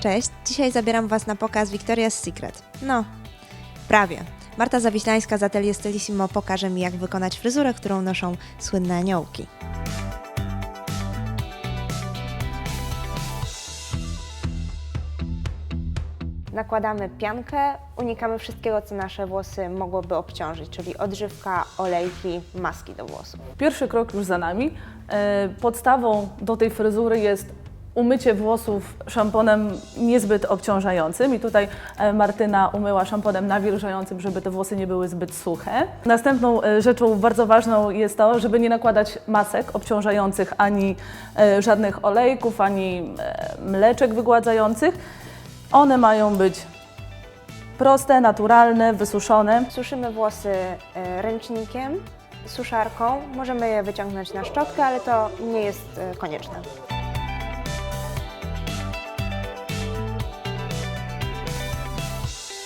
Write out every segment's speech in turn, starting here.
Cześć, dzisiaj zabieram Was na pokaz Victoria's Secret. No, prawie. Marta Zawiślańska z Atelier Stylissimo pokaże mi, jak wykonać fryzurę, którą noszą słynne aniołki. Nakładamy piankę, unikamy wszystkiego, co nasze włosy mogłoby obciążyć, czyli odżywka, olejki, maski do włosów. Pierwszy krok już za nami. E, Podstawą do tej fryzury jest umycie włosów szamponem niezbyt obciążającym i tutaj e, Martyna umyła szamponem nawilżającym, żeby te włosy nie były zbyt suche. Następną e, rzeczą bardzo ważną jest to, żeby nie nakładać masek obciążających ani e, żadnych olejków, ani mleczek wygładzających. One mają być proste, naturalne, wysuszone. Suszymy włosy ręcznikiem, suszarką. Możemy je wyciągnąć na szczotkę, ale to nie jest konieczne.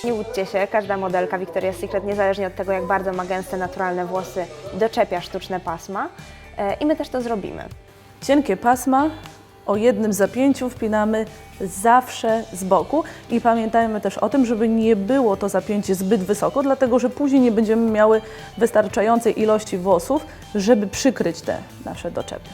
Nie łudźcie się, każda modelka Victoria's Secret, niezależnie od tego, jak bardzo ma gęste, naturalne włosy, doczepia sztuczne pasma. E, I my też to zrobimy. Cienkie pasma o jednym zapięciu wpinamy zawsze z boku i pamiętajmy też o tym, żeby nie było to zapięcie zbyt wysoko, dlatego że później nie będziemy miały wystarczającej ilości włosów, żeby przykryć te nasze doczepy.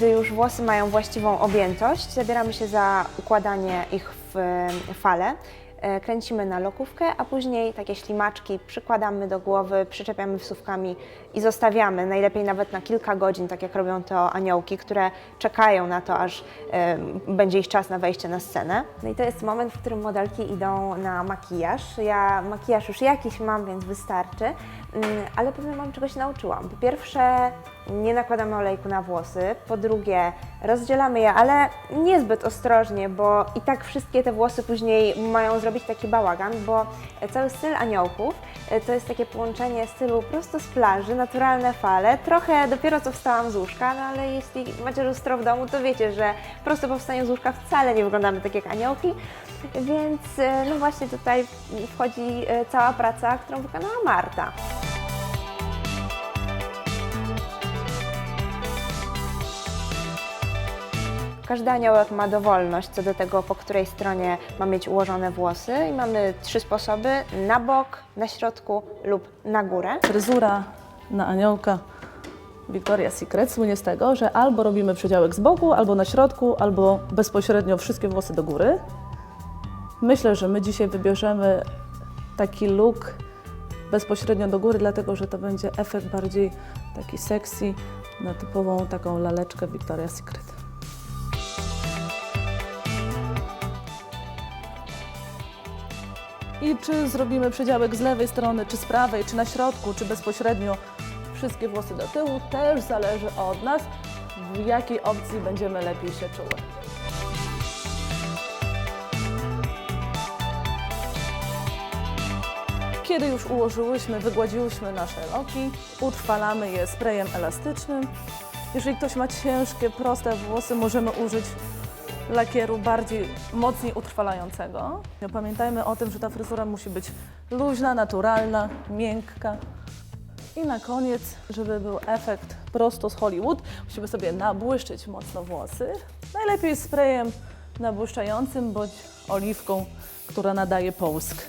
Kiedy już włosy mają właściwą objętość, zabieramy się za układanie ich w e, fale. E, Kręcimy na lokówkę, a później takie ślimaczki przykładamy do głowy, przyczepiamy wsówkami i zostawiamy, najlepiej nawet na kilka godzin, tak jak robią to aniołki, które czekają na to, aż e, będzie ich czas na wejście na scenę. No i to jest moment, w którym modelki idą na makijaż. Ja makijaż już jakiś mam, więc wystarczy, Mm, ale powiem Wam, czego się nauczyłam. Po pierwsze, nie nakładamy olejku na włosy. Po drugie, rozdzielamy je, ale niezbyt ostrożnie, bo i tak wszystkie te włosy później mają zrobić taki bałagan, bo cały styl aniołków e, to jest takie połączenie stylu prosto z plaży, naturalne fale. Trochę dopiero co wstałam z łóżka, no ale jeśli macie lustro w domu, to wiecie, że prosto po wstaniu z łóżka wcale nie wyglądamy tak jak aniołki. Więc e, no właśnie tutaj wchodzi e, cała praca, którą wykonała Marta. Każdy aniołek ma dowolność co do tego, po której stronie ma mieć ułożone włosy i mamy trzy sposoby, na bok, na środku lub na górę. Fryzura na aniołka Victoria's Secret słynie z tego, że albo robimy przedziałek z boku, albo na środku, albo bezpośrednio wszystkie włosy do góry. Myślę, że my dzisiaj wybierzemy taki look bezpośrednio do góry, dlatego że to będzie efekt bardziej taki sexy na typową taką laleczkę Victoria's Secret. I czy zrobimy przedziałek z lewej strony, czy z prawej, czy na środku, czy bezpośrednio wszystkie włosy do tyłu, też zależy od nas, w jakiej opcji będziemy lepiej się czuły. Kiedy już ułożyłyśmy, wygładziłyśmy nasze loki, utrwalamy je sprayem elastycznym. Jeżeli ktoś ma ciężkie, proste włosy, możemy użyć lakieru bardziej mocniej utrwalającego. Pamiętajmy o tym, że ta fryzura musi być luźna, naturalna, miękka. I na koniec, żeby był efekt prosto z Hollywood, musimy sobie nabłyszczyć mocno włosy. Najlepiej sprayem nabłyszczającym bądź oliwką, która nadaje połysk.